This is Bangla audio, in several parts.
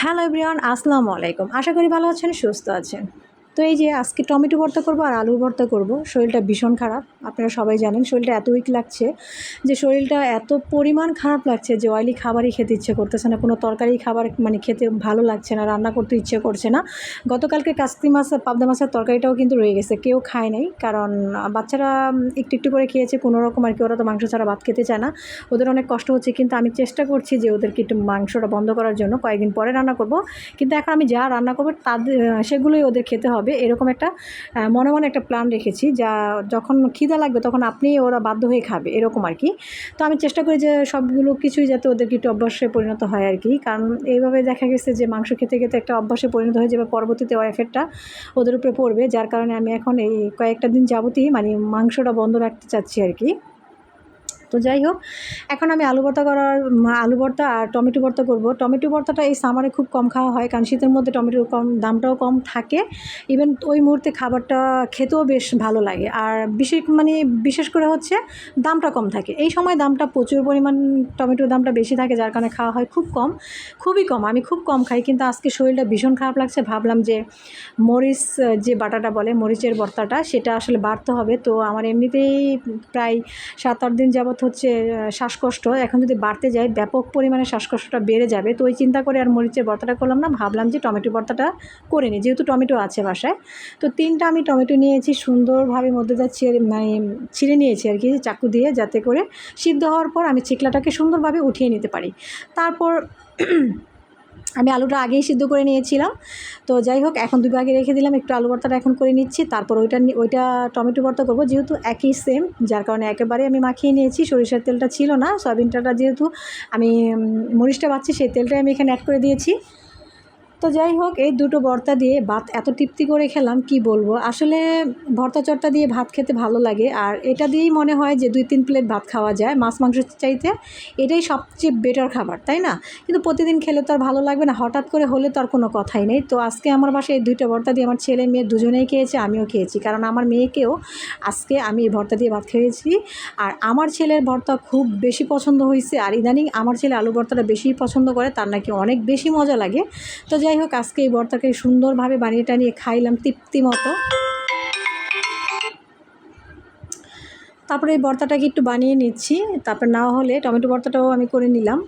হ্যালো এভরিওয়ান আসসালামু আলাইকুম। আশা করি ভালো আছেন সুস্থ আছেন। তো এই যে আজকে টমেটো ভর্তা করব আর আলু ভর্তা করব, শরীরটা ভীষণ খারাপ। আপনারা সবাই জানেন শরীরটা এত উইক লাগছে যে শরীরটা এত পরিমাণ খারাপ লাগছে যে অয়েলি খাবারই খেতে ইচ্ছে করতেছে না, কোনো তরকারি খাবার মানে খেতে ভালো লাগছে না, রান্না করতে ইচ্ছে করছে না। গতকালকে কাস্তি মাছ, পাবদা মাছের তরকারিটাও কিন্তু রয়ে গেছে, কেউ খায় নাই। কারণ বাচ্চারা একটু একটু করে খেয়েছে, কোনো রকম আর কি, ওরা তো মাংস ছাড়া ভাত খেতে চায় না। ওদের অনেক কষ্ট হচ্ছে, কিন্তু আমি চেষ্টা করছি যে ওদেরকে একটু মাংসটা বন্ধ করার জন্য। কয়েকদিন পরে রান্না করব, কিন্তু এখন আমি যা রান্না করব তাদের সেগুলোই ওদের খেতে হবে। এরকম একটা মনে মনে একটা প্ল্যান রেখেছি যা যখন খিদা লাগবে তখন আপনি ওরা বাধ্য হয়ে খাবে, এরকম আর কি। তো আমি চেষ্টা করি যে সবগুলো কিছুই যাতে ওদেরকে একটু অভ্যাসে পরিণত হয় আর কি। কারণ এইভাবে দেখা গেছে যে মাংস খেতে খেতে একটা অভ্যাসে পরিণত হয়ে যাবে, পরবর্তীতে এফেক্টটা ওদের উপরে পড়বে। যার কারণে আমি এখন এই কয়েকটা দিন যাবতই মানে মাংসটা বন্ধ রাখতে চাচ্ছি আর কি। তো যাই হোক, এখন আমি আলু ভর্তা করার আলু ভর্তা আর টমেটো ভর্তা করব। টমেটো ভর্তাটা এই সামারে খুব কম খাওয়া হয়, কারণ শীতের মধ্যে টমেটোর কম, দামটাও কম থাকে। ইভেন ওই মুহূর্তে খাবারটা খেতেও বেশ ভালো লাগে। আর বিশেষ মানে বিশেষ করে হচ্ছে দামটা কম থাকে। এই সময় দামটা প্রচুর পরিমাণ টমেটোর দামটা বেশি থাকে, যার কারণে খাওয়া হয় খুব কম, খুবই কম। আমি খুব কম খাই, কিন্তু আজকে শরীরটা ভীষণ খারাপ লাগছে। ভাবলাম যে মরিচ, যে বাটাটা বলে, মরিচের ভর্তাটা, সেটা আসলে বাড়তে হবে। তো আমার এমনিতেই প্রায় সাত আট দিন যাবৎ হচ্ছে শ্বাসকষ্ট। এখন যদি বাড়তে যায় ব্যাপক পরিমাণে শ্বাসকষ্টটা বেড়ে যাবে। তো ওই চিন্তা করে আর মরিচের ভর্তাটা করলাম না, ভাবলাম যে টমেটো ভর্তাটা করে নিই, যেহেতু টমেটো আছে বাসায়। তো তিনটা আমি টমেটো নিয়েছি, সুন্দরভাবে মধ্যে যা ছিঁড়ে মানে ছিঁড়ে নিয়েছি আর কি চাকু দিয়ে, যাতে করে সিদ্ধ হওয়ার পর আমি চিকলাটাকে সুন্দরভাবে উঠিয়ে নিতে পারি। তারপর আমি আলুটা আগেই সিদ্ধ করে নিয়েছিলাম। তো যাই হোক, এখন দু ভাগে রেখে দিলাম, একটু আলু ভর্তাটা এখন করে নিচ্ছি। তারপর ওইটা ওইটা টমেটো ভর্তা করব, যেহেতু একই সেম যার কারণে একেবারে আমি মাখিয়ে নিয়েছি। সরিষার তেলটা ছিল না সয়াবিনটা যেহেতু আমি মরিচটা পাচ্ছি সেই তেলটাই আমি এখানে অ্যাড করে দিয়েছি। তো যাই হোক, এই দুটো ভর্তা দিয়ে ভাত এত তৃপ্তি করে খেলাম, কি বলব? আসলে ভর্তা চর্তা দিয়ে ভাত খেতে ভালো লাগে, আর এটা দিয়েই মনে হয় যে দুই তিন প্লেট ভাত খাওয়া যায়, মাছ মাংস চাইতে এটাই সবচেয়ে বেটার খাবার, তাই না? কিন্তু প্রতিদিন খেলে তো আর ভালো লাগবে না, হঠাৎ করে হলে তো আর কোনো কথাই নেই। তো আজকে আমার বাসায় এই দুইটা ভর্তা দিয়ে আমার ছেলে মেয়ে দুজনেই খেয়েছে, আমিও খেয়েছি, কারণ আমার মেয়েকেও আজকে আমি এই ভর্তা দিয়ে ভাত খেয়েছি। আর আমার ছেলের ভর্তা খুব বেশি পছন্দ হয়েছে আর ইদানিং আমার ছেলে আলু ভর্তাটা বেশি পছন্দ করে, তার নাকি অনেক বেশি মজা লাগে। তো যাই হোক, আজকে এই ভর্তাকে সুন্দরভাবে বানিয়ে টানিয়ে খাইলাম তৃপ্তি মতো। তারপরে এই বর্তাটাকে একটু বানিয়ে নিচ্ছি। তারপর না হলে টমেটো বর্তাটাও আমি করে নিলাম।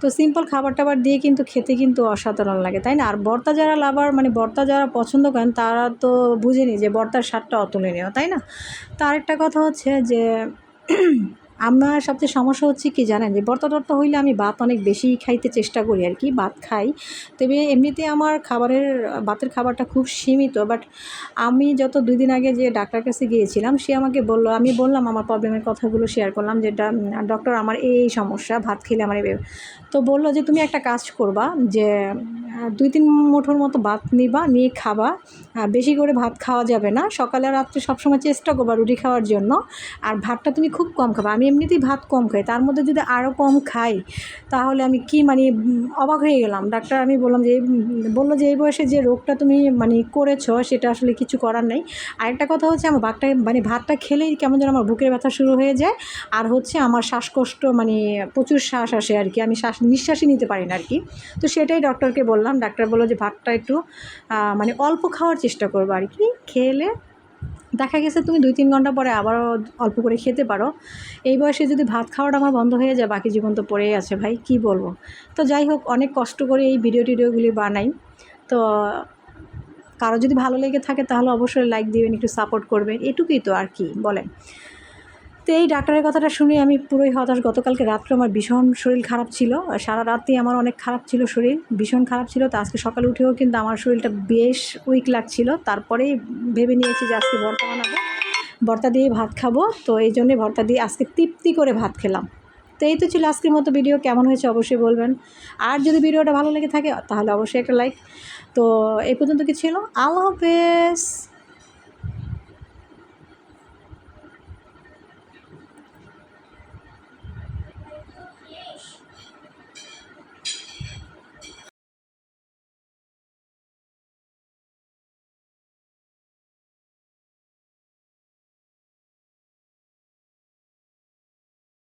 তো সিম্পল খাবার টাবার দিয়ে কিন্তু খেতে কিন্তু অসাধারণ লাগে, তাই না? আর বর্তা যারা লাভার মানে বর্তা যারা পছন্দ করেন, তারা তো বুঝেনি যে বর্তার স্বাদটা অতুলনীয়, তাই না? তো আরেকটা কথা হচ্ছে যে আমার সবচেয়ে সমস্যা হচ্ছে কি জানেন যে ভর্তা টর্তা হইলে আমি ভাত অনেক বেশি খাইতে চেষ্টা করি আর কি, ভাত খাই। তবে এমনিতে আমার খাবারের, ভাতের খাবারটা খুব সীমিত বাট আমি যত দুই দিন আগে যে ডাক্তার কাছে গিয়েছিলাম, সে আমাকে বলল, আমি বললাম আমার প্রবলেমের কথাগুলো শেয়ার করলাম যেটা ডক্টর আমার এই সমস্যা, ভাত খেলে আমার এই তো বলল যে, তুমি একটা কাজ করবা যে দুই তিন মুঠোর মতো ভাত নিবা, নিয়ে খাবা আহ, বেশি করে ভাত খাওয়া যাবে না। সকালে আর রাত্রে সবসময় চেষ্টা করবা রুটি খাওয়ার জন্য। আর ভাতটা তুমি খুব কম খাবা। আমি এমনিতেই ভাত কম খাই। তার মধ্যে যদি আরও কম খাই তাহলে আমি কি মানে অবাক হয়ে গেলাম। ডাক্তার আমি বললাম যে বলল যে এই বয়সে যে রোগটা তুমি মানে করেছ সেটা আসলে কিছু করার নেই। আরেকটা কথা হচ্ছে আমার ভাতটা মানে ভাতটা খেলেই কেমন যেন আমার বুকের ব্যথা শুরু হয়ে যায়। আর হচ্ছে আমার শ্বাসকষ্ট মানে প্রচুর শ্বাস আসে আর কি। আমি শ্বাস নিঃশ্বাসই নিতে পারি না আর কি। তো সেটাই ডক্টরকে বললাম। ডাক্তার বলল যে ভাতটা একটু মানে অল্প খাওয়ার চেষ্টা করব আর কি। খেলে দেখা গেছে তুমি দুই তিন ঘণ্টা পরে আবারও অল্প করে খেতে পারো। এই বয়সে যদি ভাত খাওয়াটা আমার বন্ধ হয়ে যায়, বাকি জীবন তো পড়েই আছে ভাই, কি বলব? তো যাই হোক, অনেক কষ্ট করে এই ভিডিও টিডিওগুলি বানাই। তো কারও যদি ভালো লেগে থাকে, তাহলে অবশ্যই লাইক দিবেন, একটু সাপোর্ট করবেন, এটুকুই তো আর কি, বলেন। তো এই ডাক্তারের কথাটা শুনে আমি পুরোই হতাশ। গতকালকে রাত্রে আমার ভীষণ শরীর খারাপ ছিল। সারা রাতই আমার অনেক খারাপ ছিল শরীর, ভীষণ খারাপ ছিল। তো আজকে সকালে উঠেও কিন্তু আমার শরীরটা বেশ উইক লাগছিল। তারপরেই ভেবে নিয়েছি যে আজকে ভর্তা বানাবো। ভর্তা দিয়ে ভাত খাব। তো এই জন্যে ভর্তা দিয়ে আজকে তৃপ্তি করে ভাত খেলাম। তো এই তো ছিল আজকের মতো ভিডিও। কেমন হয়েছে অবশ্যই বলবেন। আর যদি ভিডিওটা ভালো লেগে থাকে, তাহলে অবশ্যই একটা লাইক। তো এই পর্যন্ত কি ছিল? আল্লাহ হাফেজ।